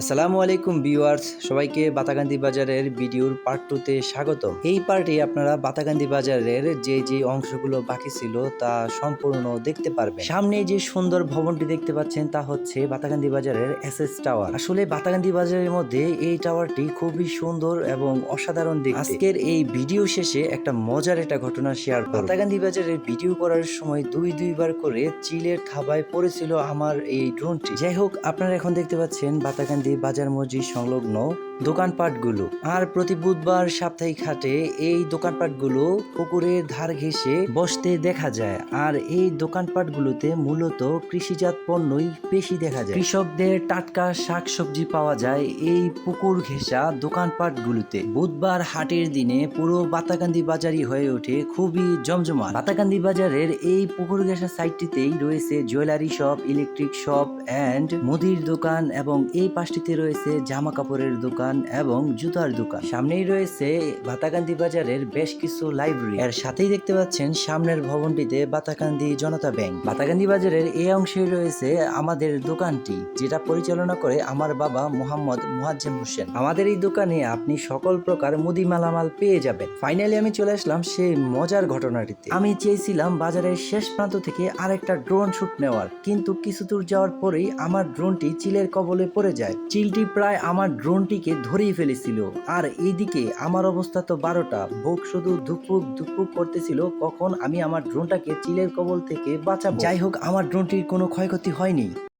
আসসালামু আলাইকুম ভিউয়ার্স, সবাইকে বাতাকান্দি বাজারের ভিডিওর পার্ট টুতে স্বাগত। এই পার্টে আপনারা বাতাকান্দি বাজারের যে যে অংশগুলো বাকি ছিল তা সম্পূর্ণ দেখতে পারবেন। সামনে যে সুন্দর ভবনটি দেখতে পাচ্ছেন তা হচ্ছে বাতাকান্দি বাজারের এসএস টাওয়ার। আসলে বাতাকান্দি বাজারের মধ্যে এই টাওয়ারটি খুবই সুন্দর এবং অসাধারণ দেখতে। আজকের এই ভিডিও শেষে একটা মজার একটা ঘটনা শেয়ার করব। বাতাকান্দি বাজারের ভিডিও করার সময় দুই দুইবার করে চিলের থাবায় পড়েছিল আমার এই ড্রোনটি যাই হোক, আপনারা এখন দেখতে পাচ্ছেন বাতাকান্দি বাজার মসজিদ সংলগ্ন দোকানপাটগুলো। আর প্রতি বুধবার সাপ্তাহিক হাটে এই দোকানপাটগুলো পুকুরের ধার ঘেঁষে বসতে দেখা যায়। আর এই দোকানপাটগুলোতে মূলত কৃষিজাত পণ্যই বেশি দেখা যায়। কৃষকদের টাটকা শাকসবজি পাওয়া যায় এই পুকুর ঘেঁষা দোকানপাটগুলোতে। বুধবার হাটের দিনে পুরো বাতাকান্দি বাজারই হয়ে ওঠে খুবই জমজমাট। বাতাকান্দি বাজারের এই পুকুর ঘেঁষা সাইটটিতেই রয়েছে jewellery shop, electric shop, and মুদির দোকান এবং এই পাশটিতে রয়েছে জামা কাপড়ের দোকান এবং জুতার দোকান। সামনেই রয়েছে বাতাকান্দি বাজারের বেশ কিছু লাইব্রেরি। এর সাথেই দেখতে পাচ্ছেন সামনের ভবনটিতে বাতাকান্দি জনতা ব্যাংক। বাতাকান্দি বাজারের এই অংশে রয়েছে আমাদের দোকানটি, যেটা পরিচালনা করে আমার বাবা মোহাম্মদ মুহাজ্জেম হোসেন। আমাদের এই দোকানে আপনি সকল প্রকার মুদি মালামাল পেয়ে যাবেন। ফাইনালি আমি চলে আসলাম সেই মজার ঘটনাটিতে। আমি চেয়েছিলাম বাজারের শেষ প্রান্ত থেকে আরেকটা ড্রোন শুট নেওয়ার, কিন্তু কিছু দূর যাওয়ার পরেই আমার ড্রোনটি চিলের কবলে পড়ে যায়। চিলটি প্রায় আমার ড্রোনটিকে ধরেই ফেলেছিল। আর এইদিকে আমার অবস্থা তো বারোটা। বুক শুধু ধুপুক ধুপুক করতেছিল, কখন আমি আমার ড্রোনটাকে চিলের কবল থেকে বাঁচাবো? যাই হোক, আমার ড্রোনটির কোনো ক্ষয়ক্ষতি হয়নি।